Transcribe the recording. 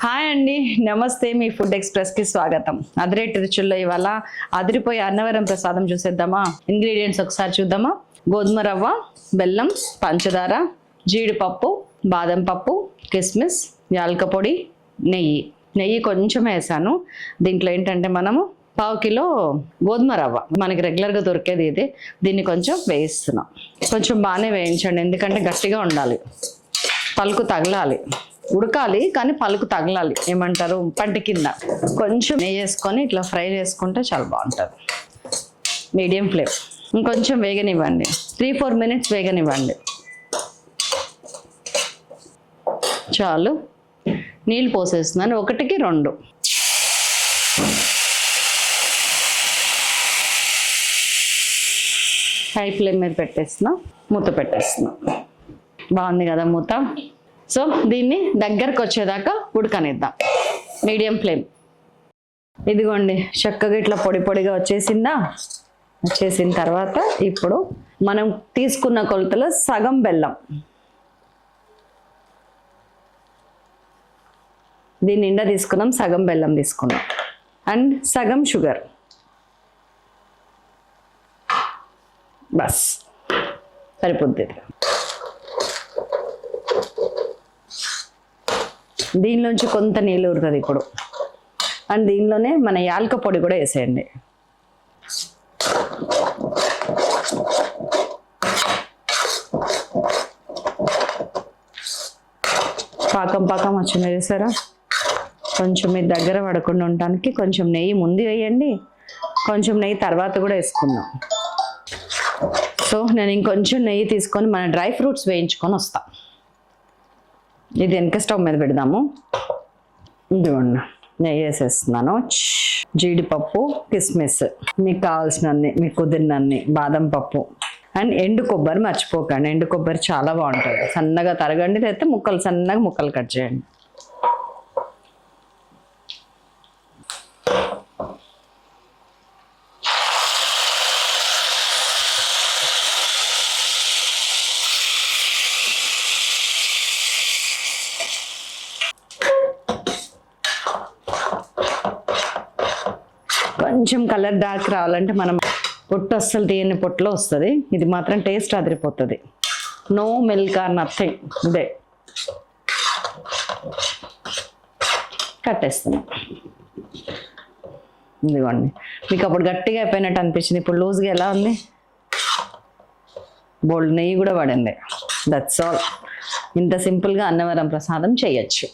Hi అండి. నమస్తే. మీ food ఎక్స్ప్రెస్కి స్వాగతం. అదిరే తిరుచుల్లో ఇవాళ అదిరిపోయే అన్నవరం ప్రసాదం చూసేద్దామా? ఇంగ్రీడియంట్స్ ఒకసారి చూద్దామా? గోధుమ రవ్వ బెల్లం పంచదార జీడిపప్పు బాదం పప్పు కిస్మిస్ యాలక పొడి నెయ్యి. నెయ్యి కొంచెం వేసాను. దీంట్లో ఏంటంటే మనము పావు కిలో గోధుమ రవ్వ. మనకి రెగ్యులర్గా దొరికేది ఇది. దీన్ని కొంచెం వేయిస్తున్నాం. కొంచెం బాగానే వేయించండి. ఎందుకంటే గట్టిగా ఉండాలి. పలుకు తగలాలి. ఉడకాలి కానీ పలుకు తగలాలి. ఏమంటారు? పంటి కింద. కొంచెం నెయ్యి వేసుకొని ఇట్లా ఫ్రై చేసుకుంటే చాలా బాగుంటుంది. Medium flame. ఇంకొంచెం వేగనివ్వండి. త్రీ ఫోర్ మినిట్స్ వేగనివ్వండి. చాలు. నీళ్ళు పోసేస్తున్నాను. ఒకటికి రెండు. హై ఫ్లేమ్ మీద పెట్టేస్తున్నా. మూత పెట్టేస్తున్నా. బాగుంది కదా మూత? సో దీన్ని దగ్గరకు వచ్చేదాకా ఉడకనిద్దాం. Medium flame. ఇదిగోండి చక్కగా ఇట్లా పొడి పొడిగా వచ్చేసిందా? వచ్చేసిన తర్వాత ఇప్పుడు మనం తీసుకున్న కొలతలో సగం బెల్లం. దీని నిండా తీసుకున్నాం సగం బెల్లం తీసుకున్నాం. అండ్ సగం షుగర్. బస్. సరిపోద్ది. దీనిలోంచి కొంత నీళ్ళు ఊరుతుంది ఇప్పుడు. అండ్ దీనిలోనే మన యాలక పొడి కూడా వేసేయండి. పాకం పాకం వచ్చింది చూసారా? కొంచెం మీ దగ్గర పడకుండా ఉండటానికి కొంచెం నెయ్యి ముందు వేయండి. కొంచెం నెయ్యి తర్వాత కూడా వేసుకుందాం. సో నేను ఇంకొంచెం నెయ్యి తీసుకొని మన డ్రై ఫ్రూట్స్ వేయించుకొని వస్తాను ఇది వెనక స్టవ్ మీద పెడదాము. ఇదిగోండి నెయ్యి వేసేస్తున్నాను. జీడిపప్పు కిస్మిస్. మీకు కావాల్సినన్ని మీకు కుదిరినన్ని బాదం పప్పు. అండ్ ఎండు కొబ్బరి మర్చిపోకండి. ఎండు కొబ్బరి చాలా బాగుంటుంది. సన్నగా తరగండి లేకపోతే ముక్కలు సన్నగా ముక్కలు కట్ చేయండి. కొంచెం కలర్ డార్క్ రావాలంటే మనం పొట్టు అస్సలు తీయని పొట్టులో వస్తుంది. ఇది మాత్రం టేస్ట్ అదిరిపోతుంది. నో మిల్క్ ఆర్ నథింగ్ ఇదే. కట్టేస్తున్నాం. ఇదిగోండి. మీకు అప్పుడు గట్టిగా అయిపోయినట్టు అనిపించింది. ఇప్పుడు లూజ్గా ఎలా ఉంది? బోల్డ్ నెయ్యి కూడా పడింది. దట్స్ ఆల్ ఇంత సింపుల్గా అన్నవరం ప్రసాదం చేయొచ్చు.